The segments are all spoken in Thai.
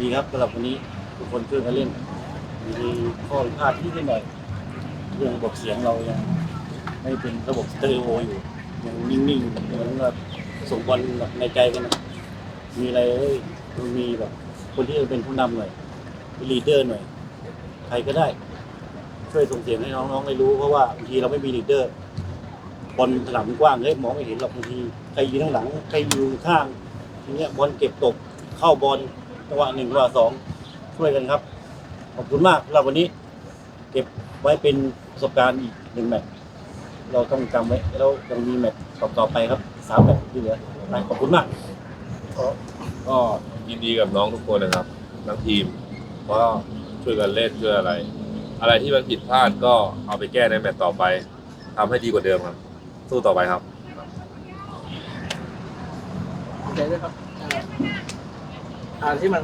ดีครับสำหรับวันนี้ทุกคนช่วยกันเล่นมีข้อผิดพลาดที่นิดหน่อย เรื่องระบบเสียงเรายังไม่เป็นระบบสเตอริโออยู่ยังนิ่งๆเหมือนแบบส่งบอลแบบในใจกันนะมีอะไรเอ้ยมันมีแบบ คนที่จะเป็นผู้นำหน่อยเป็นลีดเดอร์หน่อย ใครก็ได้ ช่วยส่งเสียงให้น้องๆได้รู้เพราะว่าบางทีเราไม่มีลีดเดอร์บอลสนามกว้างเฮ้ยมองไม่เห็นหรอกบางทีใครยืนข้างหลังใครอยู่ข้างทีเนี้ยบอลเก็บตกเข้าบอล จังหวะหนึ่งจังหวะสองช่วยกันครับ ขอบคุณมากสำหรับวันนี้ เก็บไว้เป็นประสบการณ์อีกหนึ่งแมตช์เราต้องจำไว้แล้วยังมีแมตช์ต่อๆไปครับสามแมตช์ที่เหลือไปขอบคุณมากก็ยินดีกับน้องทุกคนนะครับทั้งทีมเพราะช่วยกันเล่นช่วยอะไร อะไรที่มันผิดพลาดก็เอาไปแก้ในแมตช์ต่อไปทำให้ดีกว่าเดิมครับ สู้ต่อไปครับดีใจด้วยครับ อ่าอ่าที่มัน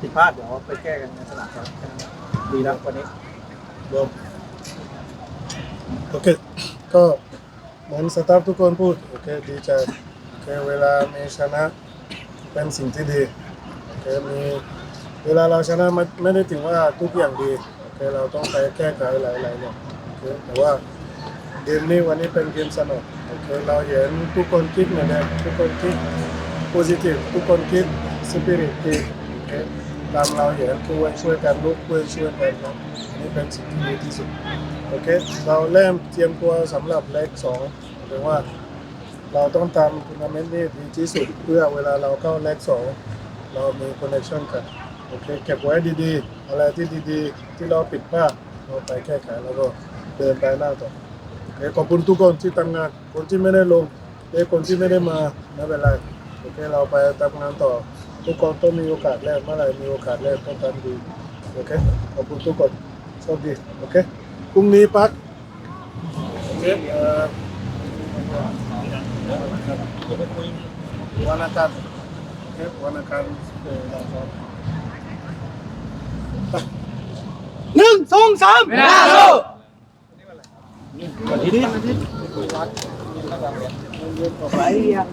ผิดพลาดเดี๋ยวไปแก้กันในสนามครับแค่นั้นดีแล้ววันนี้รวม โอเค ก็เหมือนสตาฟทุกคนพูด โอเค ดีใจโอเคเวลามีชนะเป็นสิ่งที่ดีโอเคมีเวลาเราชนะไม่ไม่ได้ถึงว่าทุกอย่างดีโอเคเราต้องไปแก้ไขหลายๆอย่างโอเคแต่ว่าเกมนี้วันนี้เป็นเกมสนุกโอเคเราเห็นทุกคนคิดเหมือนกันทุกคนคิด positive ทุกคนคิด spirit ดีโอเคตามเราเห็นช่วยช่วยกันลุกช่วยช่วยกันนะอันนี้เป็นสิ่งที่ดีที่สุดโอเคเราเริ่มเตรียมตัวสำหรับเลขสองหรือว่าเราต้องทำทัวร์นาเมนต์นี้ดีที่สุด เพื่อเวลาเราเข้าเลขสองเรามีคอนเนคชั่นกันโอเคเก็บไว้ดีๆ อะไรที่ดีๆ ที่เราผิดพลาดเราไปแก้ไขแล้วก็เดินไปหน้าต่อโอเคขอบคุณทุกคนที่ทำงาน คนที่ไม่ได้ลงและคนที่ไม่ได้มาไม่เป็นไรโอเคเราไปทำงานต่อ ทุกคนต้องมีโอกาสแรกเมื่อไหร่มีโอกาสแรกต้องทำดีโอเคขอบคุณทุกคนโชคดีโอเคพรุ่งนี้พักโอเคเอ่อวันอังคารโอเควันอังคารเอ่อเราซ้อมหนึ่งสองสามวันที่นี้ไปยัง